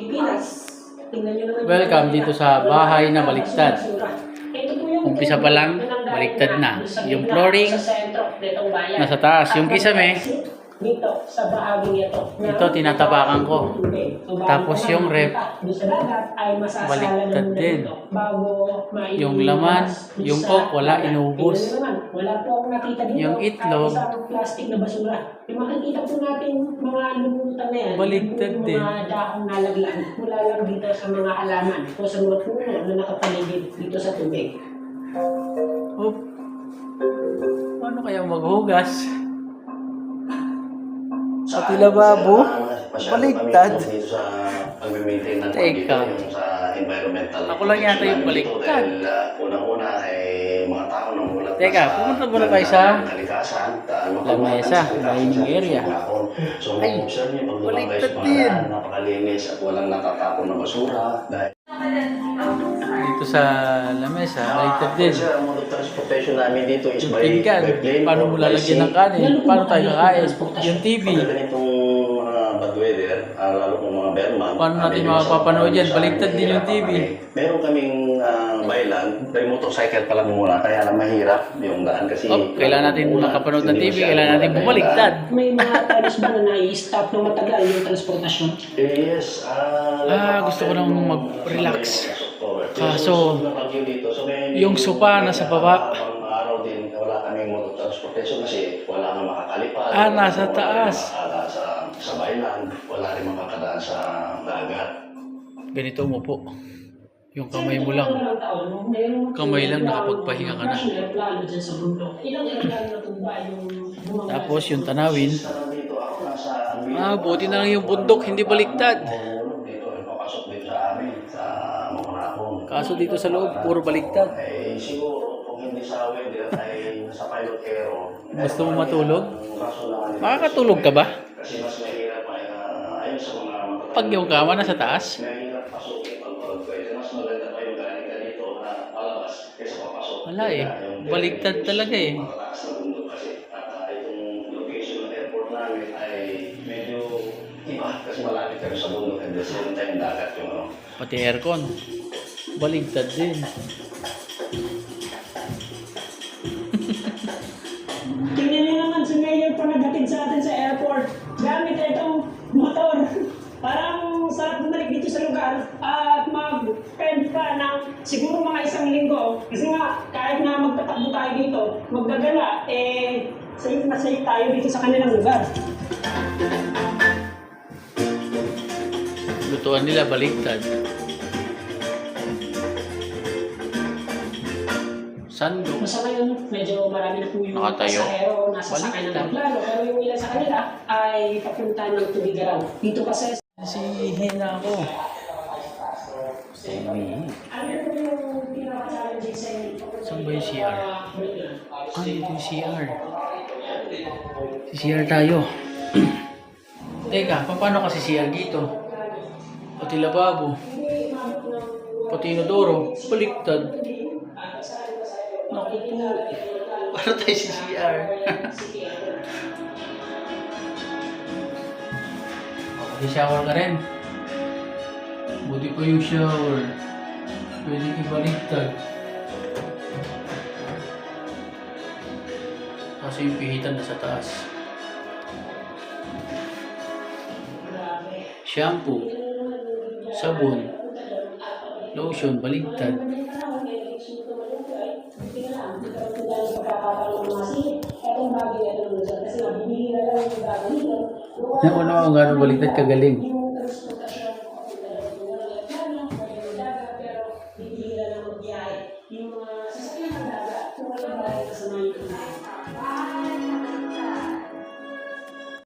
Pilipinas. Tingnan nyo naman. Welcome dito sa bahay na baliktad. Umpisa pa lang, baliktad na. Yung flooring, nasa taas. Yung kisame, dito sa bahaging ito. na- Ito, tinatapakan ko. So, bago Tapos yung masasalan baliktad din. bago Yung laman, yung coke, wala, inubos. Wala po akong nakita dito. Yung itlog, kahit plastic na basura. Yung makikita po natin mga lumutan na yan. Baliktad yung din. Mga daong nalaglan. Mula lang dito sa mga halaman o sa mga puno na nakapaligid dito sa tubig. oh, paano kaya maghugas? Sa lababo? Baliktad? Dito sa pag-maintain ng Teka. sa environmental. Ako lang yata yung dahil uh, unang-una ay mga tao na mulat Teka, pumunta muna tayo sa kalikasan. lamesa, dining area. Ay, sa din. napakalinis at walang natatapon na basura. Dahil Dito sa lamesa, baliktad din. Sir, ang mga transportation namin dito is by, pinggan, by plane paano mo lalagyan ng kanin? Paano tayo kakain? Yung TV, Pag ganitong mga bad weather, ah, lalo kung mga Berman. Paano ah, natin makapapanood yan? Baliktad din yung TV. Meron kaming uh, bailan, may motorcycle pa lang muna, kaya lang mahirap yung daan kasi... Oh, kailangan natin makapanood ng TV, kailangan natin bumaliktad. May mga times ba na nai-stop ng matagal yung transportasyon? Eh, Yes. ah, Ah, gusto ko nang mag-relax. Kaso, yung sopa nasa baba. Araw din, wala kaming motor transportation kasi wala kang makakalipad. Ah, nasa taas. sa, sa bailan, wala rin makakadaan sa dagat. Ganito mo po. Yung kamay mo lang. Kamay lang, nakapagpahinga ka na. Tapos yung tanawin, ah, buti na lang yung bundok, hindi baliktad. Kaso dito sa loob, puro baliktad. Eh, siguro, kung hindi sa weather, ay sa pilot aero. Gusto mo matulog? Makakatulog ka ba? Kasi mas mahirap ay, uh, ayun sa mga matatanda. Pag yung kama nasa taas? Mahirap pasukin pag pag pwede. Mas maganda pa yung galing ka dito na palabas kaysa papasok. Wala eh. Baliktad talaga eh. Mataas na bundok kasi. At itong location ng airport namin ay medyo iba kasi malapit kami sa bundok and the same time dagat yung ano. Pati aircon. Baligtad din. Tingnan niyo naman si Mayor pa naghatid sa atin sa airport. Gamit na itong motor. Parang sarap bumalik dito sa lugar at mag-spend ka ng siguro mga isang linggo. Kasi nga, kahit na magtatakbo tayo dito, magdadala, eh, safe na safe tayo dito sa kanilang lugar. Lutuan nila baligtad. Sando. Sa ngayon, medyo marami na po yung Nakatayo. pasahero nasa sakay ng aeroplano. Pero yung ilan sa kanila ay papunta ng Tubigaraw. Dito kasi Si Hina ako. Si Mi. Ano po yung pinaka-challenging sa inyo? Saan ba yung CR? Ah, dito yung CR. Si CR tayo. Teka, paano kasi CR dito? Pati lababo. Pati inodoro. Baliktad. Naku po. Paano tayo si CR? Pati shower ka rin. Buti pa yung shower. Pwede ibaliktad. Kasi yung pihitan nasa taas. Shampoo, sabon, lotion, baligtad. Nauna ako gano'ng baligtad kagaling.